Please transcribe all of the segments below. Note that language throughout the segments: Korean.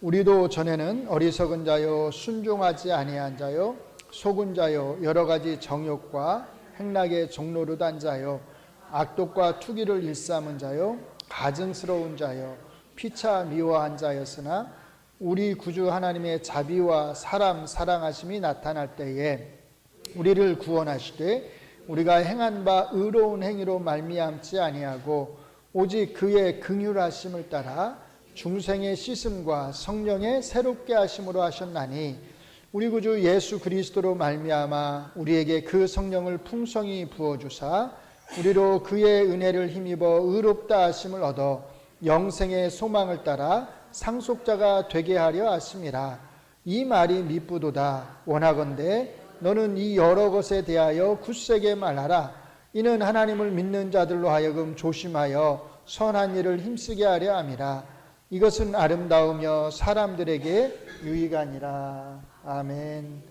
우리도 전에는 어리석은 자요 순종하지 아니한 자요 속은 자요 여러 가지 정욕과 행락의 종로로 단 자요 악독과 투기를 일삼은 자요 가증스러운 자요 피차 미워한 자였으나 우리 구주 하나님의 자비와 사람 사랑하심이 나타날 때에 우리를 구원하시되 우리가 행한 바 의로운 행위로 말미암지 아니하고 오직 그의 긍휼하심을 따라 중생의 씻음과 성령의 새롭게 하심으로 하셨나니 우리 구주 예수 그리스도로 말미암아 우리에게 그 성령을 풍성히 부어 주사 우리로 그의 은혜를 힘입어 의롭다 하심을 얻어 영생의 소망을 따라 상속자가 되게 하려 하심이라 이 말이 미쁘도다. 원하건대 너는 이 여러 것에 대하여 굳세게 말하라. 이는 하나님을 믿는 자들로 하여금 조심하여 선한 일을 힘쓰게 하려 함이라 이것은 아름다우며 사람들에게 유익하니라 아멘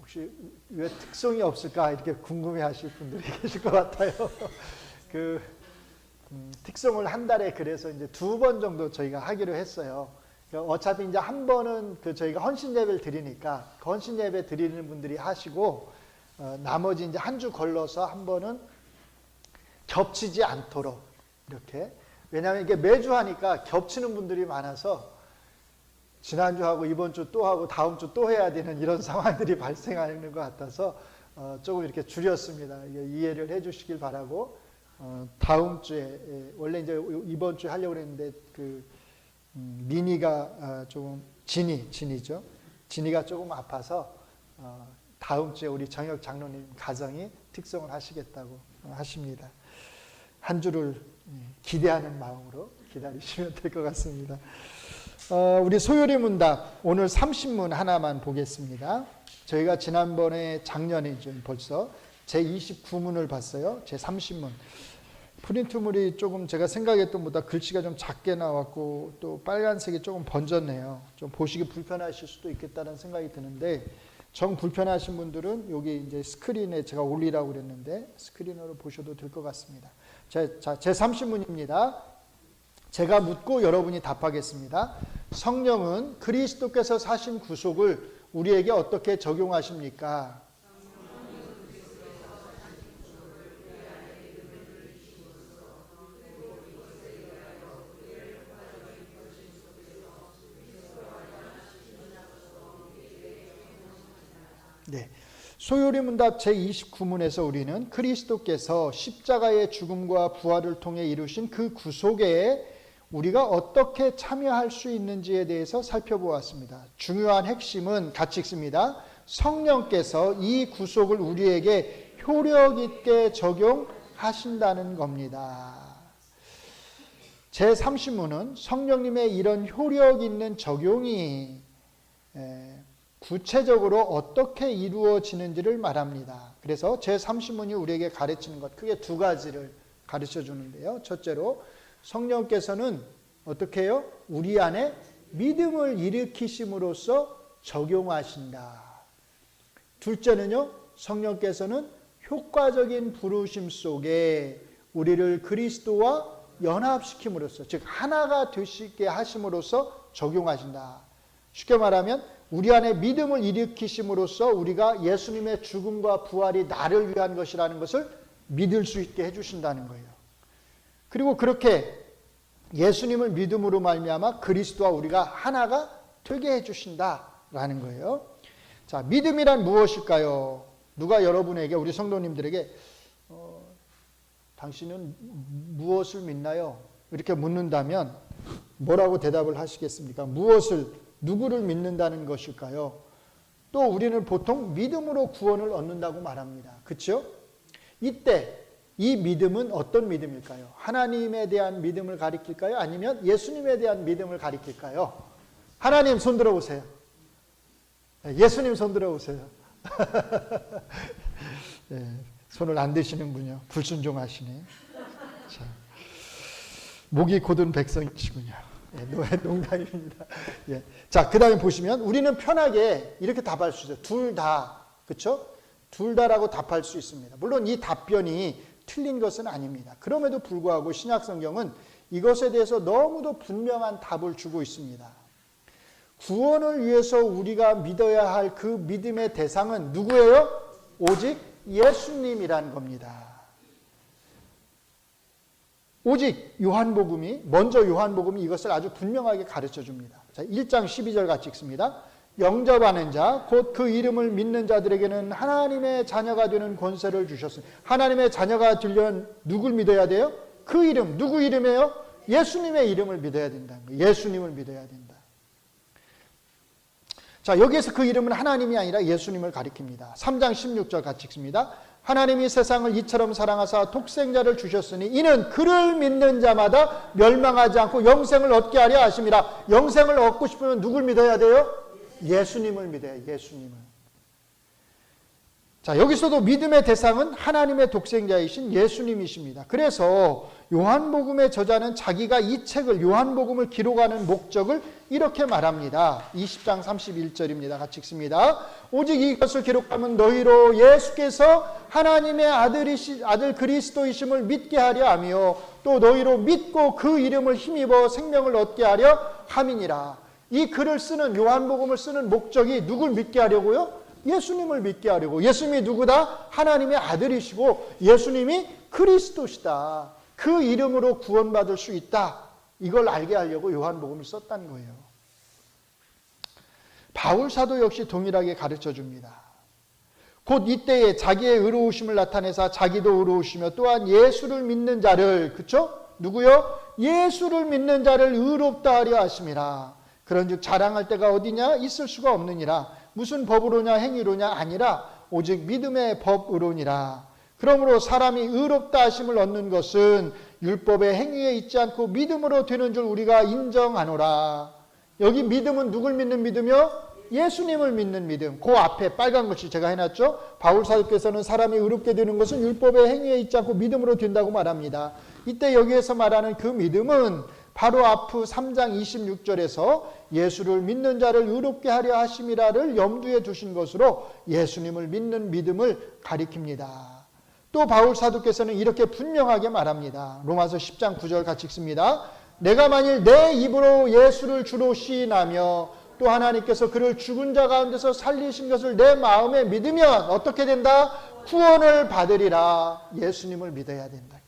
혹시 왜 특성이 없을까 이렇게 궁금해 하실 분들이 계실 것 같아요. 그 음, 특성을 한 달에 그래서 이제 두 번 정도 저희가 하기로 했어요. 그러니까 어차피 이제 한 번은 그 저희가 헌신 예배를 드리니까 그 헌신 예배 드리는 분들이 하시고 어, 나머지 이제 한 주 걸러서 한 번은 겹치지 않도록 이렇게 왜냐하면 이게 매주 하니까 겹치는 분들이 많아서 지난주 하고 이번 주 또 하고 다음 주 또 해야 되는 이런 상황들이 발생하는 것 같아서 어, 조금 이렇게 줄였습니다. 이해를 해 주시길 바라고 어, 다음 주에 예, 원래 이제 이번 주에 하려고 했는데 그 음, 미니가 어, 조금 진이 진이죠. 진이가 조금 아파서 어, 다음 주에 우리 정혁 장로님 가정이 특성을 하시겠다고 하십니다. 한 주를 예, 기대하는 마음으로 기다리시면 될 것 같습니다. 어, 우리 소요리 문답 오늘 30문 하나만 보겠습니다. 저희가 지난번에 작년에 좀 벌써 제 29문을 봤어요. 제 30문. 프린트물이 조금 제가 생각했던 보다 글씨가 좀 작게 나왔고 또 빨간색이 조금 번졌네요. 좀 보시기 불편하실 수도 있겠다는 생각이 드는데 정 불편하신 분들은 여기 이제 스크린에 제가 올리라고 그랬는데 스크린으로 보셔도 될 것 같습니다. 제, 자, 제 30문입니다. 제가 묻고 여러분이 답하겠습니다. 성령은 그리스도께서 사신 구속을 우리에게 어떻게 적용하십니까? 네. 소요리 문답 제29문에서 우리는 그리스도께서 십자가의 죽음과 부활을 통해 이루신 그 구속에 우리가 어떻게 참여할 수 있는지에 대해서 살펴보았습니다. 중요한 핵심은 같이 읽습니다. 성령께서 이 구속을 우리에게 효력 있게 적용하신다는 겁니다. 제 30문은 성령님의 이런 효력 있는 적용이 구체적으로 어떻게 이루어지는지를 말합니다. 그래서 제 30문이 우리에게 가르치는 것 크게 두 가지를 가르쳐 주는데요. 첫째로 성령께서는 어떻게 해요? 우리 안에 믿음을 일으키심으로써 적용하신다. 둘째는요, 성령께서는 효과적인 부르심 속에 우리를 그리스도와 연합시킴으로써, 즉, 하나가 되시게 하심으로써 적용하신다. 쉽게 말하면, 우리 안에 믿음을 일으키심으로써 우리가 예수님의 죽음과 부활이 나를 위한 것이라는 것을 믿을 수 있게 해주신다는 거예요. 그리고 그렇게 예수님을 믿음으로 말미암아 그리스도와 우리가 하나가 되게 해주신다라는 거예요. 자, 믿음이란 무엇일까요? 누가 여러분에게 우리 성도님들에게 어, 당신은 무엇을 믿나요? 이렇게 묻는다면 뭐라고 대답을 하시겠습니까? 무엇을 누구를 믿는다는 것일까요? 또 우리는 보통 믿음으로 구원을 얻는다고 말합니다. 그렇죠? 이때 이 믿음은 어떤 믿음일까요? 하나님에 대한 믿음을 가리킬까요? 아니면 예수님에 대한 믿음을 가리킬까요? 하나님 손 들어보세요. 예수님 손 들어보세요. 네, 손을 안 드시는군요. 불순종하시네. 자, 목이 곧은 백성이시군요. 예, 농담입니다. 예. 자, 그 다음에 보시면 우리는 편하게 이렇게 답할 수 있어요. 둘 다. 그쵸? 둘 다라고 답할 수 있습니다. 물론 이 답변이 틀린 것은 아닙니다. 그럼에도 불구하고 신약 성경은 이것에 대해서 너무도 분명한 답을 주고 있습니다. 구원을 위해서 우리가 믿어야 할 그 믿음의 대상은 누구예요? 오직 예수님이란 겁니다. 오직 요한복음이 먼저 요한복음이 이것을 아주 분명하게 가르쳐 줍니다. 자, 1장 12절 같이 읽습니다. 영접하는 자, 곧 그 이름을 믿는 자들에게는 하나님의 자녀가 되는 권세를 주셨습니다. 하나님의 자녀가 되려면 누굴 믿어야 돼요? 그 이름, 누구 이름이에요? 예수님의 이름을 믿어야 거예요. 예수님을 믿어야 된다. 자, 여기에서 그 이름은 하나님이 아니라 예수님을 가리킵니다. 3장 16절 같이 읽습니다. 하나님이 세상을 이처럼 사랑하사 독생자를 주셨으니 이는 그를 믿는 자마다 멸망하지 않고 영생을 얻게 하려 하심이라. 영생을 얻고 싶으면 누굴 믿어야 돼요? 예수님을 믿어야 예수님을. 자, 여기서도 믿음의 대상은 하나님의 독생자이신 예수님이십니다. 그래서 요한복음의 저자는 자기가 이 책을 요한복음을 기록하는 목적을 이렇게 말합니다. 20장 31절입니다. 같이 읽습니다. 오직 이것을 기록하면 너희로 예수께서 하나님의 아들이시 아들 그리스도이심을 믿게 하려 하며 또 너희로 믿고 그 이름을 힘입어 생명을 얻게 하려 함이니라. 이 글을 쓰는 요한복음을 쓰는 목적이 누굴 믿게 하려고요? 예수님을 믿게 하려고. 예수님이 누구다? 하나님의 아들이시고 예수님이 그리스도시다. 그 이름으로 구원받을 수 있다. 이걸 알게 하려고 요한복음을 썼다는 거예요. 바울 사도 역시 동일하게 가르쳐 줍니다. 곧 이때에 자기의 의로우심을 나타내사 자기도 의로우시며 또한 예수를 믿는 자를 그쵸? 누구요? 예수를 믿는 자를 의롭다 하려 하심이라. 그런 즉 자랑할 때가 어디냐? 있을 수가 없느니라. 무슨 법으로냐 행위로냐 아니라 오직 믿음의 법으로니라. 그러므로 사람이 의롭다 하심을 얻는 것은 율법의 행위에 있지 않고 믿음으로 되는 줄 우리가 인정하노라. 여기 믿음은 누굴 믿는 믿음이요? 예수님을 믿는 믿음. 그 앞에 빨간 글씨 제가 해놨죠. 바울 사도께서는 사람이 의롭게 되는 것은 율법의 행위에 있지 않고 믿음으로 된다고 말합니다. 이때 여기에서 말하는 그 믿음은 바로 앞 3장 26절에서 예수를 믿는 자를 의롭게 하려 하심이라를 염두에 두신 것으로 예수님을 믿는 믿음을 가리킵니다. 또 바울 사도께서는 이렇게 분명하게 말합니다. 로마서 10장 9절 같이 읽습니다. 내가 만일 내 입으로 예수를 주로 시인하며 또 하나님께서 그를 죽은 자 가운데서 살리신 것을 내 마음에 믿으면 어떻게 된다? 구원을 받으리라. 예수님을 믿어야 된다.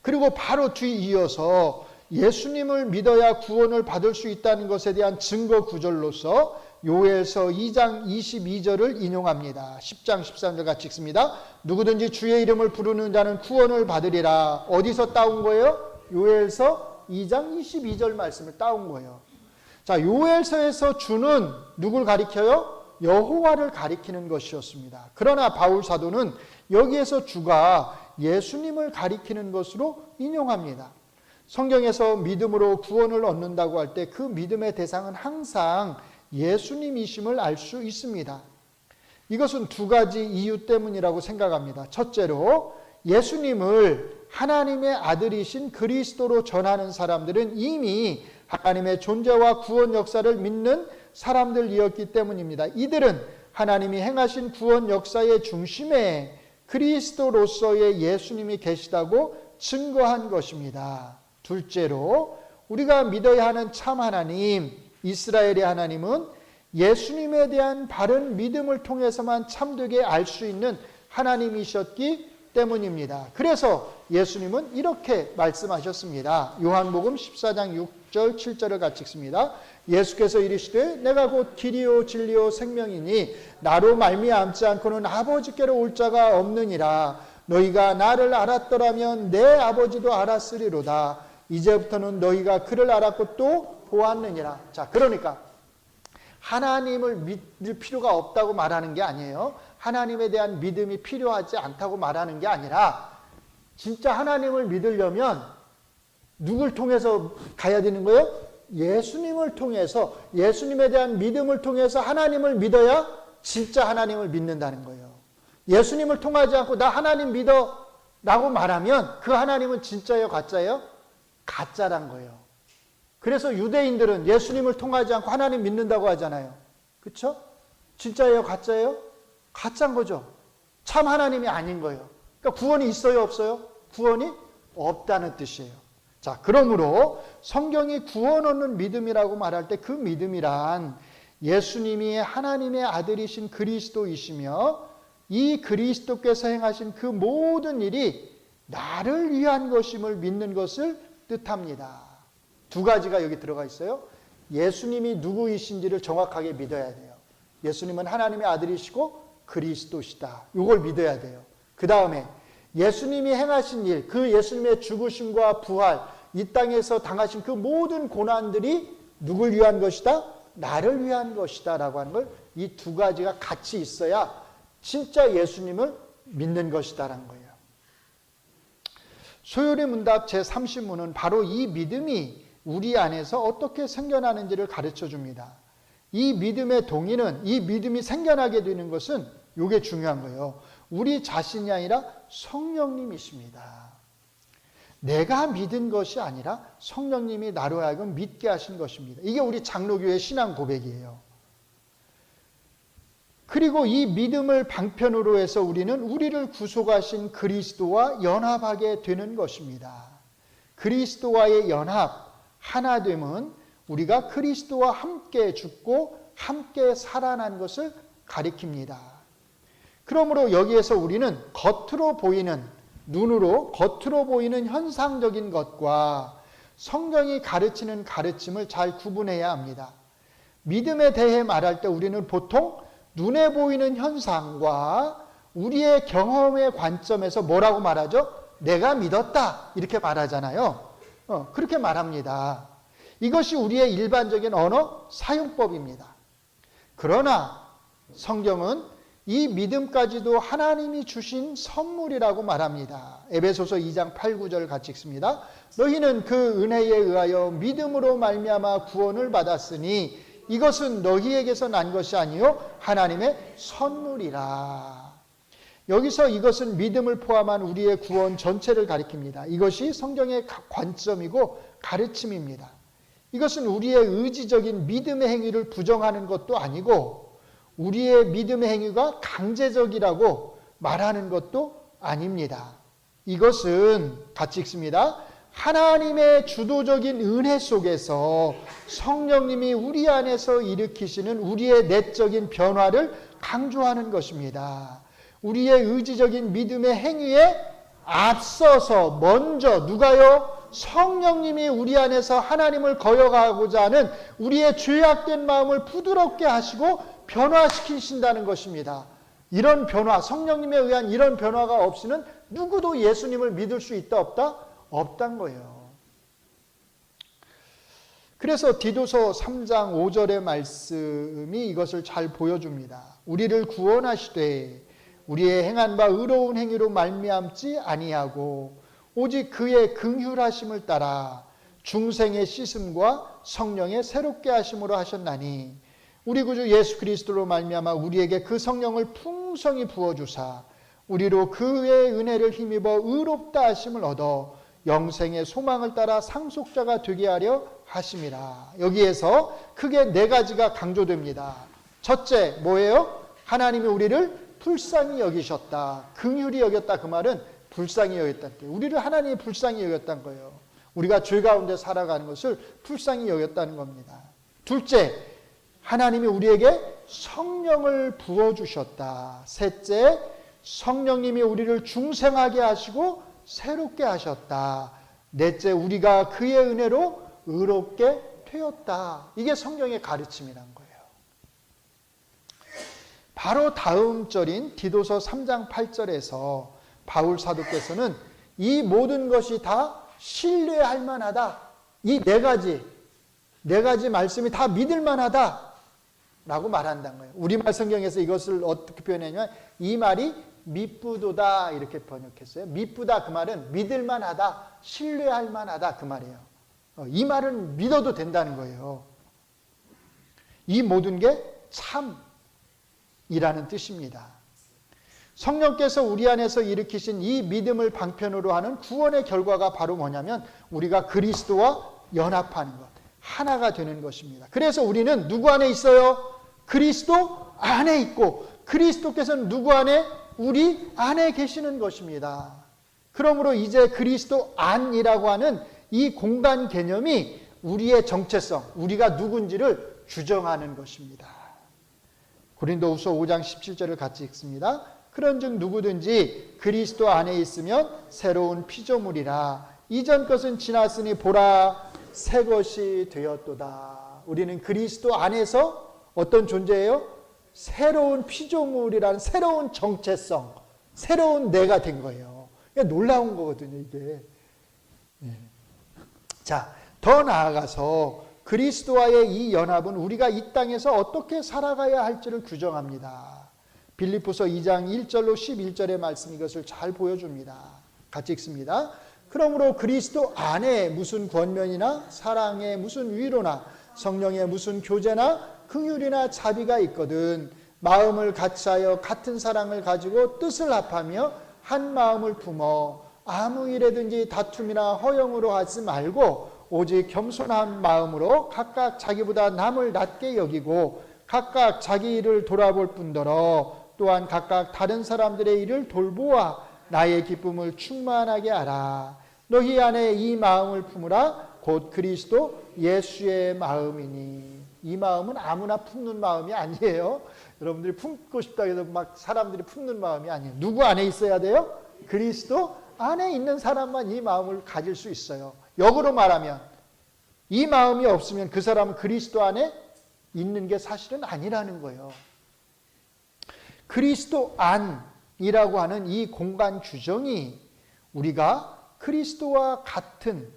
그리고 바로 뒤 이어서 예수님을 믿어야 구원을 받을 수 있다는 것에 대한 증거 구절로서 요에서 2장 22절을 인용합니다. 10장 13절 같이 읽습니다. 누구든지 주의 이름을 부르는 자는 구원을 받으리라. 어디서 따온 거예요? 요엘서 2장 22절 말씀을 따온 거예요. 자, 요엘서에서 주는 누굴 가리켜요? 여호와를 가리키는 것이었습니다. 그러나 바울 사도는 여기에서 주가 예수님을 가리키는 것으로 인용합니다. 성경에서 믿음으로 구원을 얻는다고 할 때 그 믿음의 대상은 항상 예수님이심을 알 수 있습니다. 이것은 두 가지 이유 때문이라고 생각합니다. 첫째로 예수님을 하나님의 아들이신 그리스도로 전하는 사람들은 이미 하나님의 존재와 구원 역사를 믿는 사람들이었기 때문입니다. 이들은 하나님이 행하신 구원 역사의 중심에 그리스도로서의 예수님이 계시다고 증거한 것입니다. 둘째로 우리가 믿어야 하는 참 하나님, 이스라엘의 하나님은 예수님에 대한 바른 믿음을 통해서만 참되게 알 수 있는 하나님이셨기 때문입니다. 그래서 예수님은 이렇게 말씀하셨습니다. 요한복음 14장 6절 7절을 같이 읽습니다. 예수께서 이르시되 내가 곧 길이요 진리요 생명이니 나로 말미암지 않고는 아버지께로 올 자가 없느니라 너희가 나를 알았더라면 내 아버지도 알았으리로다 이제부터는 너희가 그를 알았고 또 보았느니라 자 그러니까 하나님을 믿을 필요가 없다고 말하는 게 아니에요 하나님에 대한 믿음이 필요하지 않다고 말하는 게 아니라 진짜 하나님을 믿으려면 누굴 통해서 가야 되는 거예요? 예수님을 통해서 예수님에 대한 믿음을 통해서 하나님을 믿어야 진짜 하나님을 믿는다는 거예요. 예수님을 통하지 않고 나 하나님 믿어 라고 말하면 그 하나님은 진짜예요, 가짜예요? 가짜란 거예요. 그래서 유대인들은 예수님을 통하지 않고 하나님 믿는다고 하잖아요. 그렇죠? 진짜예요, 가짜예요? 가짜인 거죠. 참 하나님이 아닌 거예요. 그러니까 구원이 있어요, 없어요? 구원이 없다는 뜻이에요. 자, 그러므로 성경이 구원 얻는 믿음이라고 말할 때 그 믿음이란 예수님이 하나님의 아들이신 그리스도이시며 이 그리스도께서 행하신 그 모든 일이 나를 위한 것임을 믿는 것을 뜻합니다. 두 가지가 여기 들어가 있어요. 예수님이 누구이신지를 정확하게 믿어야 돼요. 예수님은 하나님의 아들이시고 그리스도시다. 이걸 믿어야 돼요. 그 다음에 예수님이 행하신 일, 그 예수님의 죽으심과 부활, 이 땅에서 당하신 그 모든 고난들이 누굴 위한 것이다? 나를 위한 것이다. 라고 하는 걸 이 두 가지가 같이 있어야 진짜 예수님을 믿는 것이다라는 거예요. 소율의 문답 제 30문은 바로 이 믿음이 우리 안에서 어떻게 생겨나는지를 가르쳐 줍니다. 이 믿음의 동의는 이 믿음이 생겨나게 되는 것은 이게 중요한 거예요. 우리 자신이 아니라 성령님이십니다. 내가 믿은 것이 아니라 성령님이 나로 하여금 믿게 하신 것입니다. 이게 우리 장로교의 신앙 고백이에요. 그리고 이 믿음을 방편으로 해서 우리는 우리를 구속하신 그리스도와 연합하게 되는 것입니다. 그리스도와의 연합, 하나됨은 우리가 그리스도와 함께 죽고 함께 살아난 것을 가리킵니다. 그러므로 여기에서 우리는 겉으로 보이는 눈으로 겉으로 보이는 현상적인 것과 성경이 가르치는 가르침을 잘 구분해야 합니다. 믿음에 대해 말할 때 우리는 보통 눈에 보이는 현상과 우리의 경험의 관점에서 뭐라고 말하죠? 내가 믿었다. 이렇게 말하잖아요. 어, 그렇게 말합니다. 이것이 우리의 일반적인 언어 사용법입니다. 그러나 성경은 이 믿음까지도 하나님이 주신 선물이라고 말합니다. 에베소서 2장 8, 9절 같이 읽습니다. 너희는 그 은혜에 의하여 믿음으로 말미암아 구원을 받았으니 이것은 너희에게서 난 것이 아니요 하나님의 선물이라. 여기서 이것은 믿음을 포함한 우리의 구원 전체를 가리킵니다. 이것이 성경의 관점이고 가르침입니다. 이것은 우리의 의지적인 믿음의 행위를 부정하는 것도 아니고 우리의 믿음의 행위가 강제적이라고 말하는 것도 아닙니다. 이것은 같이 읽습니다. 하나님의 주도적인 은혜 속에서 성령님이 우리 안에서 일으키시는 우리의 내적인 변화를 강조하는 것입니다. 우리의 의지적인 믿음의 행위에 앞서서 먼저 누가요? 성령님이 우리 안에서 하나님을 거여가고자 하는 우리의 죄악된 마음을 부드럽게 하시고 변화시키신다는 것입니다. 이런 변화, 성령님에 의한 이런 변화가 없이는 누구도 예수님을 믿을 수 있다 없다? 없단 거예요. 그래서 디도서 3장 5절의 말씀이 이것을 잘 보여줍니다. 우리를 구원하시되 우리의 행한 바 의로운 행위로 말미암지 아니하고 오직 그의 긍휼하심을 따라 중생의 씻음과 성령의 새롭게 하심으로 하셨나니 우리 구주 예수 그리스도로 말미암아 우리에게 그 성령을 풍성히 부어 주사 우리로 그의 은혜를 힘입어 의롭다 하심을 얻어 영생의 소망을 따라 상속자가 되게 하려 하심이라. 여기에서 크게 네 가지가 강조됩니다. 첫째 뭐예요? 하나님이 우리를 불쌍히 여기셨다. 긍휼히 여겼다 그 말은 불쌍히 여겼다는 게 우리를 하나님이 불쌍히 여겼다는 거예요. 우리가 죄 가운데 살아가는 것을 불쌍히 여겼다는 겁니다. 둘째, 하나님이 우리에게 성령을 부어 주셨다. 셋째, 성령님이 우리를 중생하게 하시고 새롭게 하셨다. 넷째, 우리가 그의 은혜로 의롭게 되었다. 이게 성경의 가르침이란 거예요. 바로 다음 절인 디도서 3장 8절에서 바울 사도께서는 이 모든 것이 다 신뢰할 만하다. 이 네 가지, 네 가지 말씀이 다 믿을 만하다. 라고 말한다는 거예요. 우리말 성경에서 이것을 어떻게 표현했냐면 이 말이 미쁘도다 이렇게 번역했어요. 미쁘다 그 말은 믿을 만하다, 신뢰할 만하다 그 말이에요. 어, 이 말은 믿어도 된다는 거예요. 이 모든 게 참 이라는 뜻입니다. 성령께서 우리 안에서 일으키신 이 믿음을 방편으로 하는 구원의 결과가 바로 뭐냐면 우리가 그리스도와 연합하는 것, 하나가 되는 것입니다. 그래서 우리는 누구 안에 있어요? 그리스도 안에 있고 그리스도께서는 누구 안에? 우리 안에 계시는 것입니다. 그러므로 이제 그리스도 안이라고 하는 이 공간 개념이 우리의 정체성, 우리가 누군지를 규정하는 것입니다. 고린도후서 5장 17절을 같이 읽습니다. 그런즉 누구든지 그리스도 안에 있으면 새로운 피조물이라 이전 것은 지났으니 보라 새 것이 되었도다. 우리는 그리스도 안에서 어떤 존재예요? 새로운 피조물이라는 새로운 정체성, 새로운 내가 된 거예요. 그러니까 놀라운 거거든요, 이게. 예. 자, 더 나아가서 그리스도와의 이 연합은 우리가 이 땅에서 어떻게 살아가야 할지를 규정합니다. 빌립보서 2장 1절로 11절의 말씀 이것을 잘 보여줍니다. 같이 읽습니다. 그러므로 그리스도 안에 무슨 권면이나 사랑의 무슨 위로나 성령의 무슨 교제나 긍휼이나 자비가 있거든 마음을 같이하여 같은 사랑을 가지고 뜻을 합하며 한 마음을 품어 아무 일에든지 다툼이나 허영으로 하지 말고 오직 겸손한 마음으로 각각 자기보다 남을 낮게 여기고 각각 자기 일을 돌아볼 뿐더러 또한 각각 다른 사람들의 일을 돌보아 나의 기쁨을 충만하게 하라. 너희 안에 이 마음을 품으라. 곧 그리스도 예수의 마음이니. 이 마음은 아무나 품는 마음이 아니에요. 여러분들이 품고 싶다 해서 막 사람들이 품는 마음이 아니에요. 누구 안에 있어야 돼요? 그리스도 안에 있는 사람만 이 마음을 가질 수 있어요. 역으로 말하면 이 마음이 없으면 그 사람은 그리스도 안에 있는 게 사실은 아니라는 거예요. 그리스도 안이라고 하는 이 공간 규정이 우리가 그리스도와 같은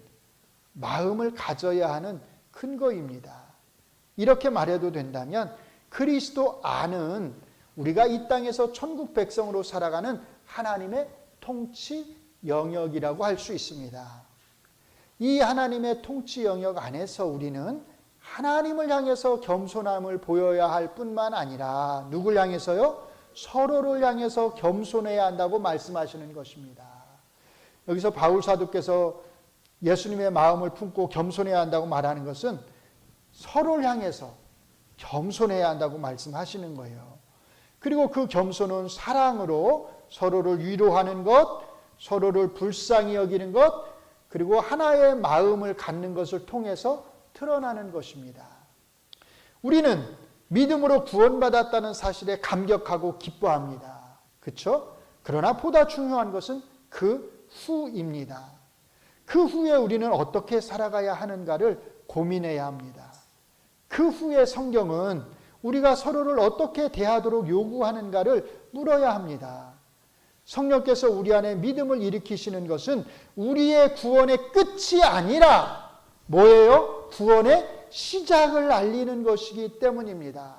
마음을 가져야 하는 근거입니다. 이렇게 말해도 된다면 그리스도 안은 우리가 이 땅에서 천국 백성으로 살아가는 하나님의 통치 영역이라고 할 수 있습니다. 이 하나님의 통치 영역 안에서 우리는 하나님을 향해서 겸손함을 보여야 할 뿐만 아니라 누굴 향해서요? 서로를 향해서 겸손해야 한다고 말씀하시는 것입니다. 여기서 바울 사도께서 예수님의 마음을 품고 겸손해야 한다고 말하는 것은 서로를 향해서 겸손해야 한다고 말씀하시는 거예요. 그리고 그 겸손은 사랑으로 서로를 위로하는 것, 서로를 불쌍히 여기는 것, 그리고 하나의 마음을 갖는 것을 통해서 드러나는 것입니다. 우리는 믿음으로 구원받았다는 사실에 감격하고 기뻐합니다. 그렇죠? 그러나 보다 중요한 것은 그 후입니다. 그 후에 우리는 어떻게 살아가야 하는가를 고민해야 합니다. 그 후에 성경은 우리가 서로를 어떻게 대하도록 요구하는가를 물어야 합니다. 성령께서 우리 안에 믿음을 일으키시는 것은 우리의 구원의 끝이 아니라 뭐예요? 구원의 시작을 알리는 것이기 때문입니다.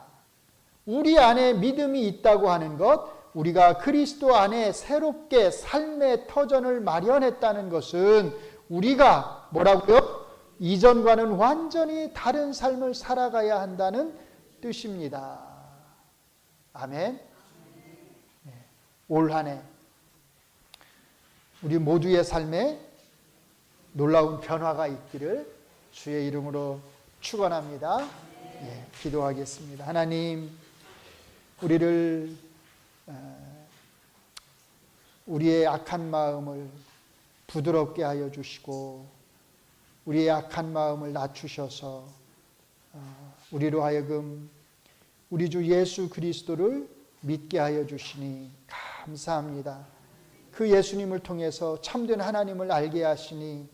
우리 안에 믿음이 있다고 하는 것, 우리가 그리스도 안에 새롭게 삶의 터전을 마련했다는 것은 우리가 뭐라고요? 이전과는 완전히 다른 삶을 살아가야 한다는 뜻입니다. 아멘. 네. 올한 해 우리 모두의 삶에 놀라운 변화가 있기를 주의 이름으로 축원합니다. 예, 기도하겠습니다. 하나님, 우리를 어, 우리의 악한 마음을 부드럽게 하여 주시고 우리의 악한 마음을 낮추셔서 어, 우리로 하여금 우리 주 예수 그리스도를 믿게 하여 주시니 감사합니다. 그 예수님을 통해서 참된 하나님을 알게 하시니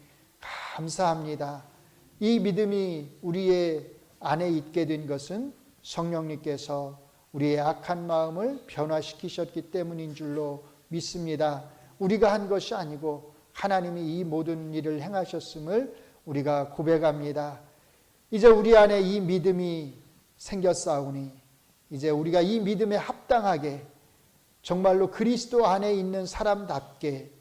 감사합니다. 이 믿음이 우리의 안에 있게 된 것은 성령님께서 우리의 악한 마음을 변화시키셨기 때문인 줄로 믿습니다. 우리가 한 것이 아니고 하나님이 이 모든 일을 행하셨음을 우리가 고백합니다. 이제 우리 안에 이 믿음이 생겼사오니 이제 우리가 이 믿음에 합당하게 정말로 그리스도 안에 있는 사람답게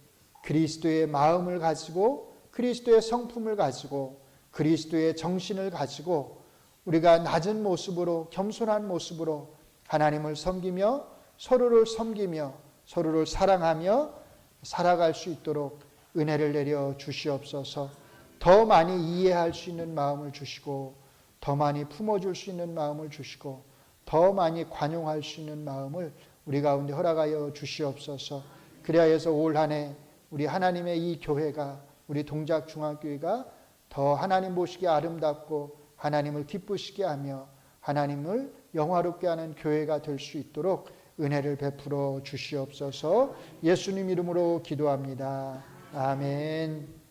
그리스도의 마음을 가지고 그리스도의 성품을 가지고 그리스도의 정신을 가지고 우리가 낮은 모습으로 겸손한 모습으로 하나님을 섬기며 서로를 섬기며 서로를 사랑하며 살아갈 수 있도록 은혜를 내려 주시옵소서. 더 많이 이해할 수 있는 마음을 주시고 더 많이 품어줄 수 있는 마음을 주시고 더 많이 관용할 수 있는 마음을 우리 가운데 허락하여 주시옵소서. 그리하여서 올 한 해 우리 하나님의 이 교회가 우리 동작 중앙교회가 더 하나님 보시기에 아름답고 하나님을 기쁘시게 하며 하나님을 영화롭게 하는 교회가 될 수 있도록 은혜를 베풀어 주시옵소서 예수님 이름으로 기도합니다. 아멘.